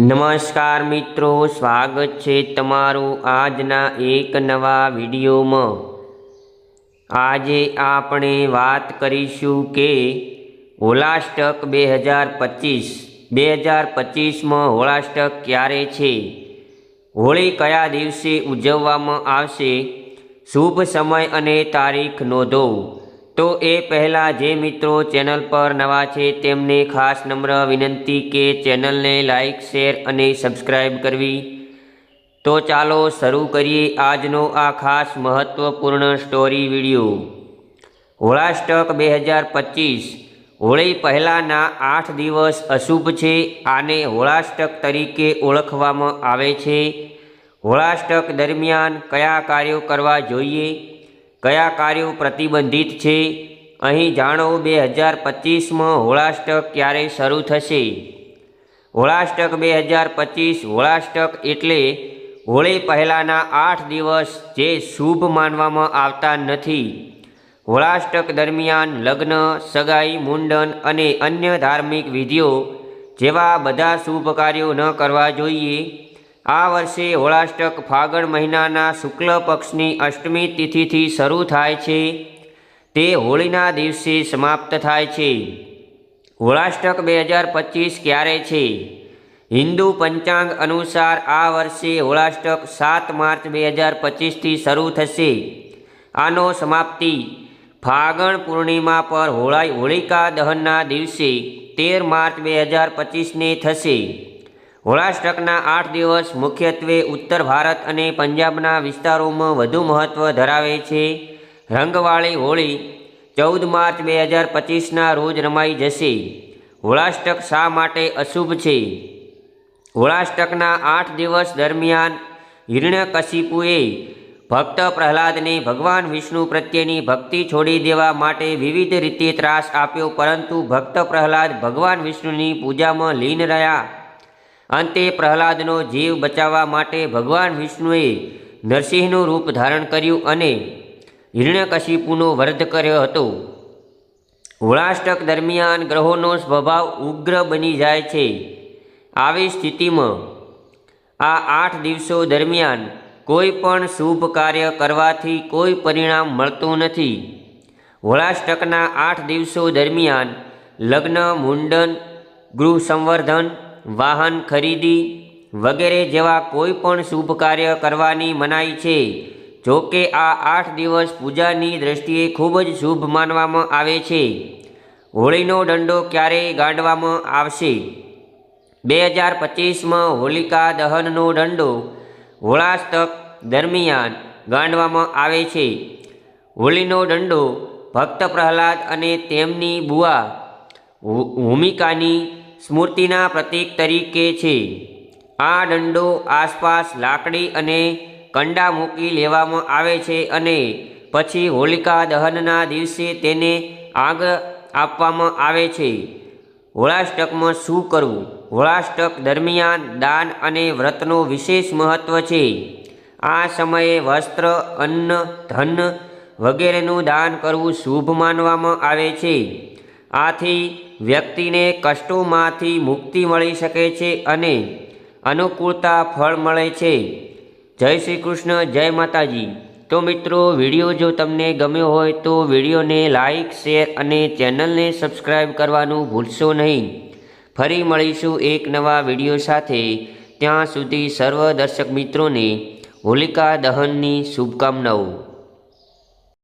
નમસ્કાર મિત્રો, સ્વાગત છે તમારું આજના એક નવા વિડીયોમાં. આજે આપણે વાત કરીશું કે હોલાષ્ટક બે હજાર પચીસ, બે હજાર પચીસમાં હોળાષ્ટક ક્યારે છે? હોળી કયા દિવસે ઉજવવામાં આવશે? શુભ સમય અને તારીખ નોંધો. તો એ પહેલાં જે મિત્રો ચેનલ પર નવા છે તેમને ખાસ નમ્ર વિનંતી કે ચેનલને લાઇક શેર અને સબસ્ક્રાઈબ કરવી. તો ચાલો શરૂ કરીએ આજનો આ ખાસ મહત્ત્વપૂર્ણ સ્ટોરી વીડિયો. હોળાષ્ટક બે હજાર પચીસ. હોળી પહેલાંના આઠ દિવસ અશુભ છે, આને હોળાષ્ટક તરીકે ઓળખવામાં આવે છે. હોળાષ્ટક દરમિયાન કયા કાર્યો કરવા જોઈએ? કયા કાર્યો પ્રતિબંધિત છે? અહીં જાણો બે હજાર પચીસમાં હોળાષ્ટક ક્યારે શરૂ થશે? હોળાષ્ટક બે હજાર પચીસ હોળાષ્ટક એટલે હોળી પહેલાંના આઠ દિવસ જે શુભ માનવામાં આવતા નથી. હોળાષ્ટક દરમિયાન લગ્ન, સગાઈ, મુંડન અને અન્ય ધાર્મિક વિધિઓ જેવા બધા શુભ કાર્યો ન કરવા જોઈએ. આ વર્ષે હોળાષ્ટક ફાગણ મહિનાના શુક્લ પક્ષની અષ્ટમી તિથિથી શરૂ થાય છે. તે હોળીના દિવસે સમાપ્ત થાય છે. હોળાષ્ટક બે હજાર પચીસ ક્યારે છે? હિન્દુ પંચાંગ અનુસાર આ વર્ષે હોળાષ્ટક સાત માર્ચ બે હજાર પચીસથી શરૂ થશે. આનો સમાપ્તિ ફાગણ પૂર્ણિમા પર હોળાઈ હોળિકા દહનના દિવસે તેર માર્ચ બે હજાર પચીસને થશે. હોળાષ્ટકના આઠ દિવસ મુખ્યત્વે ઉત્તર ભારત અને પંજાબના વિસ્તારોમાં વધુ મહત્ત્વ ધરાવે છે. રંગવાળી હોળી ચૌદ માર્ચ બે હજાર પચીસના રોજ રમાઈ જશે. હોળાષ્ટક શા માટે અશુભ છે? હોળાષ્ટકના આઠ દિવસ દરમિયાન હિરણ્યકશિપુએ ભક્ત પ્રહલાદને ભગવાન વિષ્ણુ પ્રત્યેની ભક્તિ છોડી દેવા માટે વિવિધ રીતે ત્રાસ આપ્યો, પરંતુ ભક્ત પ્રહલાદ ભગવાન વિષ્ણુની પૂજામાં લીન રહ્યા. અંતે પ્રહલાદનો જીવ બચાવવા માટે ભગવાન વિષ્ણુએ નરસિંહનું રૂપ ધારણ કર્યું અને હિરણ્યકશિપુનો વધ કર્યો હતો. હોળાષ્ટક દરમિયાન ગ્રહોનો સ્વભાવ ઉગ્ર બની જાય છે. આવી સ્થિતિમાં આ આઠ દિવસો દરમિયાન કોઈ પણ શુભ કાર્ય કરવાથી કોઈ પરિણામ મળતું નથી. હોળાષ્ટકના આઠ દિવસો દરમિયાન લગ્ન, મુંડન ગૃહ સંવર્ધન વાહન ખરીદી વગેરે જેવા કોઈ પણ શુભ કાર્ય કરવાની મનાઈ છે. જો કે આ આઠ દિવસ પૂજાની દ્રષ્ટિએ ખૂબ જ શુભ માનવામાં આવે છે. હોળીનો દંડો ક્યારે ગાંડવામાં આવશે. બે હજાર પચીસમાં હોલિકા દહનનો દંડો હોળાસ્તક દરમિયાન ગાંડવામાં આવે છે. હોળીનો દંડો ભક્ત પ્રહલાદ અને તેમની બુઆ ભૂમિકાની સ્મૃતિના પ્રતીક તરીકે છે. આ દંડો આસપાસ લાકડી અને કંડા મૂકી લેવામાં આવે છે અને પછી હોલિકા દહનના દિવસે તેને આગ આપવામાં આવે છે. હોળાષ્ટકમાં શું કરવું? હોળાષ્ટક દરમિયાન દાન અને વ્રતનો વિશેષ મહત્ત્વ છે. આ સમયે વસ્ત્ર, અન્ન, ધન વગેરેનું દાન કરવું શુભ માનવામાં આવે છે. આથી વ્યક્તિને કષ્ટોમાંથી મુક્તિ મળી શકે છે અને અનુકૂળતા ફળ મળે છે. જય શ્રી કૃષ્ણ, જય માતાજી. તો મિત્રો, વીડિયો જો તમને ગમ્યો હોય તો વિડીયોને લાઈક, શેર અને ચેનલને સબસ્ક્રાઈબ કરવાનું ભૂલશો નહીં. ફરી મળીશું એક નવા વીડિયો સાથે. ત્યાં સુધી સર્વ દર્શક મિત્રોને હોલિકા દહનની શુભકામનાઓ.